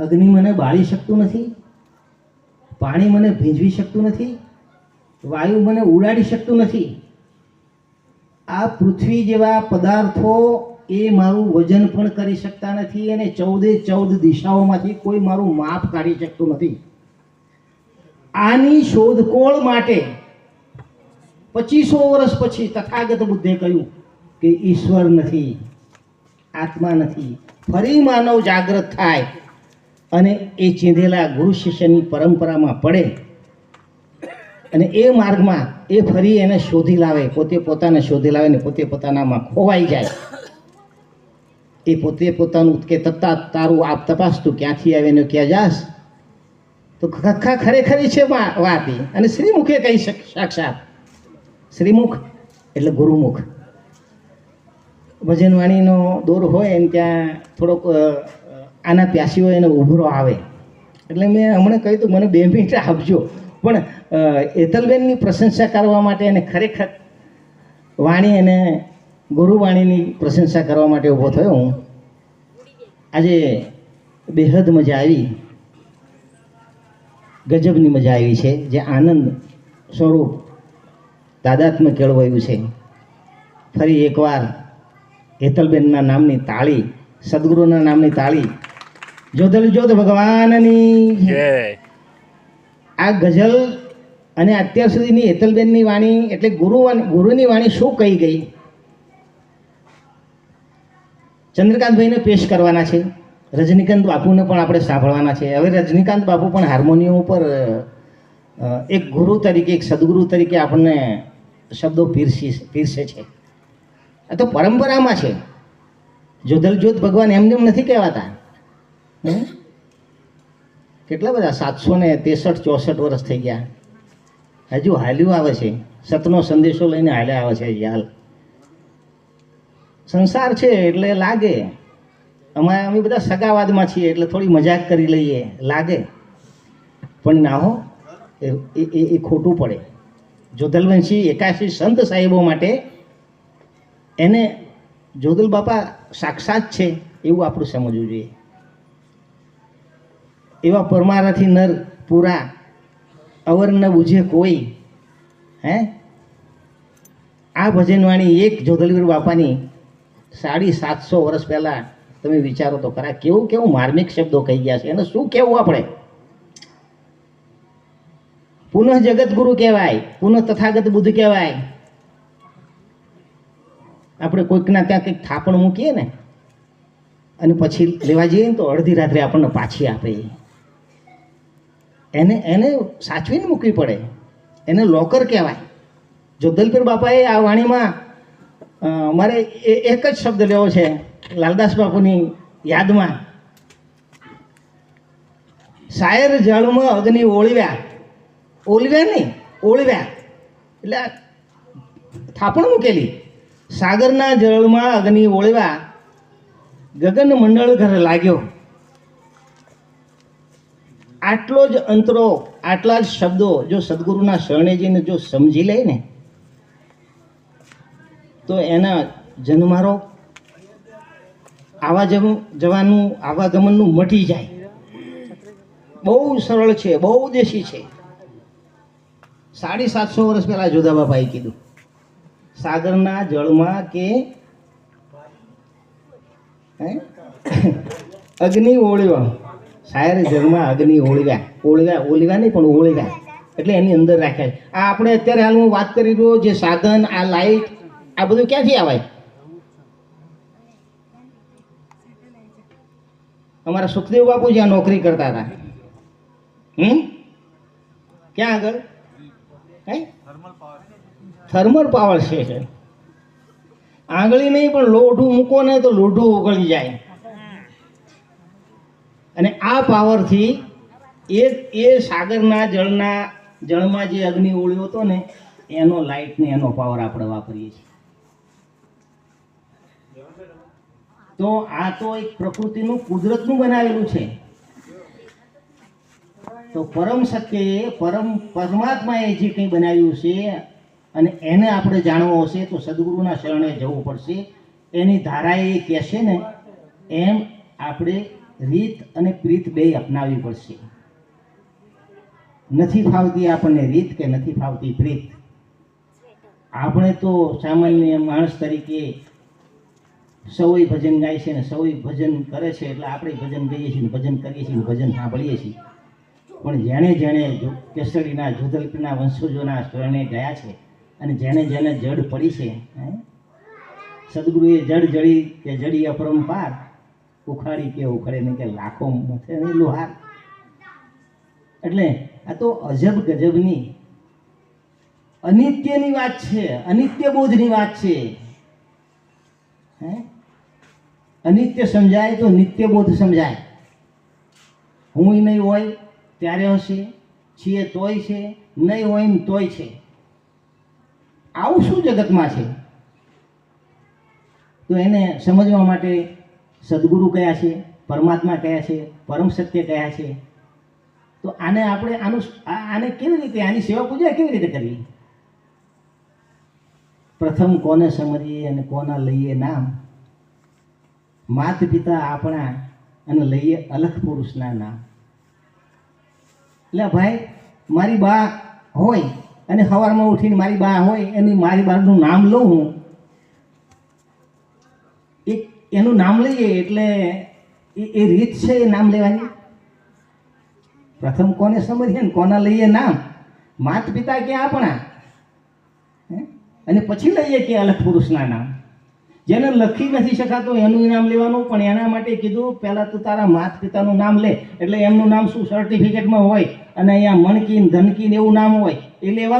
અગ્નિ મને બાળી શકતું નથી, પાણી મને ભીંજવી શકતું નથી, વાયુ મને ઉડાડી શકતું નથી. આ પૃથ્વી જેવા પદાર્થો એ મારું વજન પણ કરી શકતા નથી અને ચૌદે ચૌદ દિશાઓમાંથી કોઈ મારું માપ કાઢી શકતું નથી. આની શોધખોળ માટે પચીસો વર્ષ પછી તથાગત બુદ્ધે કહ્યું કે ઈશ્વર નથી, આત્મા નથી. ફરી માનવ જાગૃત થાય. અને એ ચીંધેલા ગુરુ શિષ્યની પરંપરામાં પડે. અને એ માર્ગમાં એ ફરી એને શોધી લાવે, પોતે પોતાને શોધી લાવે ને પોતે પોતાનામાં ખોવાઈ જાય. એ પોતે પોતાનું કે તત્તા તારું આપ તપાસ તું ક્યાંથી આવે ને ક્યાં જાસ તો ખખા ખરેખરી છે વાત. એ અને શ્રીમુખે કહી શક, સાક્ષાત. શ્રીમુખ એટલે ગુરુમુખ. ભજનવાણીનો દોર હોય ને ત્યાં થોડોક આના પ્યાસીઓ એને ઉભરો આવે. એટલે મેં હમણાં કહ્યું હતું, મને બે મિનિટ આપજો. પણ એતલબેનની પ્રશંસા કરવા માટે એને ખરેખર વાણી અને ગુરુવાણીની પ્રશંસા કરવા માટે ઊભો થયો હું. આજે બેહદ મજા આવી. ગજબની મજા આવી છે. જે આનંદ સ્વરૂપ દાદાત્મ્ય કેળવાયું છે. ફરી એકવાર હેતલબેનના નામની તાળી, સદગુરુના નામની તાળી જોધલ જોત ભગવાનની. આ ગઝલ અને અત્યાર સુધીની હેતલબેનની વાણી એટલે ગુરુ ગુરુની વાણી શું કહી ગઈ? ચંદ્રકાંતભાઈને પેશ કરવાના છે. રજનીકાંત બાપુને પણ આપણે સાંભળવાના છે. હવે રજનીકાંત બાપુ પણ હાર્મોનિયમ ઉપર એક ગુરુ તરીકે એક સદગુરુ તરીકે આપણને શબ્દો પીરસી પીરસે છે. આ તો પરંપરામાં છે. જોધલ જોત ભગવાન એમને એમ નથી કહેવાતા? કેટલા બધા? સાતસો ને ત્રેસઠ, ચોસઠ વર્ષ થઈ ગયા. હજુ હાલ્યું આવે છે. સતનો સંદેશો લઈને હાલ્યા આવે છે હાલ. સંસાર છે એટલે લાગે. અમે અમે બધા સગાવાદમાં છીએ એટલે થોડી મજાક કરી લઈએ. લાગે. પણ ના હો, એ એ- ખોટું પડે. જોધલવંશી એકાશી સંત સાહેબો માટે એને જોધલ બાપા સાક્ષાત છે એવું આપણું સમજવું જોઈએ. એવા પરમારાથી નર પૂરા અવર ન બુঝે કોઈ, હે? આ ભજનવાણી એક જોધલવીર બાપાની સાડી સાતસો વર્ષ પહેલાં તમે વિચારો તો ખરા, કેવું કેવું માર્મિક શબ્દો કહી ગયા છે એને શું કહેવું આપણે? પુનઃ જગતગુરુ કહેવાય, પુનઃ તથાગત બુદ્ધ કહેવાય. આપણે કોઈકના ત્યાં કંઈક થાપણ મૂકીએ ને, અને પછી લેવા જઈએ ને તો અડધી રાત્રે આપણને પાછી આપે. એને એને સાચવીને મૂકવી પડે. એને લોકર કહેવાય. જોગદલપીર બાપાએ આ વાણીમાં અમારે એક જ શબ્દ લેવો છે, લાલદાસ બાપુની યાદમાં. શાયર જળમાં અગ્નિ ઓળવ્યા. ઓલવ્યા નહીં, ઓળવ્યા. એટલે થાપણ મૂકેલી. સાગરના જળમાં અગ્નિ ઓળવ્યા. ગગન મંડળ ઘર લાગ્યો. આટલો જ અંતરો, આટલા જ શબ્દો જો સદગુરુના શરણેજીને જો સમજી લે ને, તો એના જન્મારો આવા જવાનું આવાગમનનું મટી જાય. બહુ સરળ છે, બહુ દેશી છે. સાડી સાતસો વર્ષ પહેલાં જોધા બાપાએ કીધું, સાગરના જળમાં કે? અગ્નિ ઓળ્યો. શાયર જળમાં અગ્નિ ઓળવ્યા ઓળવ્યા ઓળવ્યા નહીં પણ ઓળવ્યા એટલે એની અંદર રાખ્યા આ આપણે અત્યારે હાલ હું વાત કરી રહ્યો જે સાધન, આ લાઈટ, આ બધું ક્યાંથી આવાય? અમારા સુખદેવ બાપુ જ્યાં નોકરી કરતા હતા. હમ? ક્યાં આગળ? થર્મલ પાવર છે. આંગળી નહીં પણ લોઢું મૂકો ને તો લોઢું ઓગળી જાય. અને આ પાવરથી એ એ સાગરના જળના જળમાં જે અગ્નિ ઓળ્યો હતો ને, એનો લાઇટ ને એનો પાવર આપણે વાપરીએ છીએ. તો આ તો એક પ્રકૃતિનું કુદરતનું બનાવેલું છે. તો પરમ સત્યએ પરમ પરમાત્માએ જે કંઈ બનાવ્યું છે અને એને આપણે જાણવો હશે તો સદગુરુના શરણે જવું પડશે. એની ધારાએ એ કહેશે ને, એમ આપણે રીત અને પ્રીત બે અપનાવવી પડશે. નથી ફાવતી આપણને રીત કે નથી ફાવતી પ્રીત? આપણે તો સામાન્ય માણસ તરીકે સૌય ભજન ગાય છે ને સૌએ ભજન કરે છે એટલે આપણે ભજન ગઈએ છીએ ને ભજન કરીએ છીએ ભજન સાંભળીએ છીએ. પણ જેણે જેણે કેસરીના જોધલપીના વંશજોના સ્વરને ગયા છે અને જેને જેને જડ પડી છે? સદગુરુએ જડ જડી કે જડી અપરંપાર ઉખાડી કે ઉખાડે નહીં કે લાખો મથે નહીં લોહાર. એટલે આ તો અજબ ગજબની અનિત્યની વાત છે, અનિત્ય બોધની વાત છે. હે? અનિત્ય સમજાય તો નિત્ય બોધ સમજાય. હું નહીં હોય, ત્યારે હશે. છીએ તોય છે, નહીં હોય ને તોય છે. આવું શું જગતમાં છે? તો એને સમજવા માટે સદગુરુ કયા છે? પરમાત્મા કયા છે? પરમ સત્ય કયા છે? તો આને આપણે આનું આને કેવી રીતે, આની સેવા પૂજા કેવી રીતે કરવી? પ્રથમ કોને સમજીએ અને કોના લઈએ નામ? માત પિતા આપણા અને લઈએ અલખ પુરુષના નામ. એટલે ભાઈ, મારી બા હોય અને સવારમાં ઉઠીને મારી બા હોય એની મારી બાનું નામ લઉં હું, એક એનું નામ લઈએ એટલે એ રીત છે એ નામ લેવાની? પ્રથમ કોને સમજીએ ને કોના લઈએ નામ? માત પિતા કે આપણા? અને પછી લઈએ કે અલગ પુરુષના નામ. જેને લખી નથી શકાતું એનું નામ લેવાનું, પણ એના માટે કીધું, પહેલાં તું તારા માત પિતાનું નામ લે. એટલે એમનું નામ શું સર્ટિફિકેટમાં હોય? અને અહીંયા મણકીન, ધનકીન એવું નામ હોય, એ લેવાનું?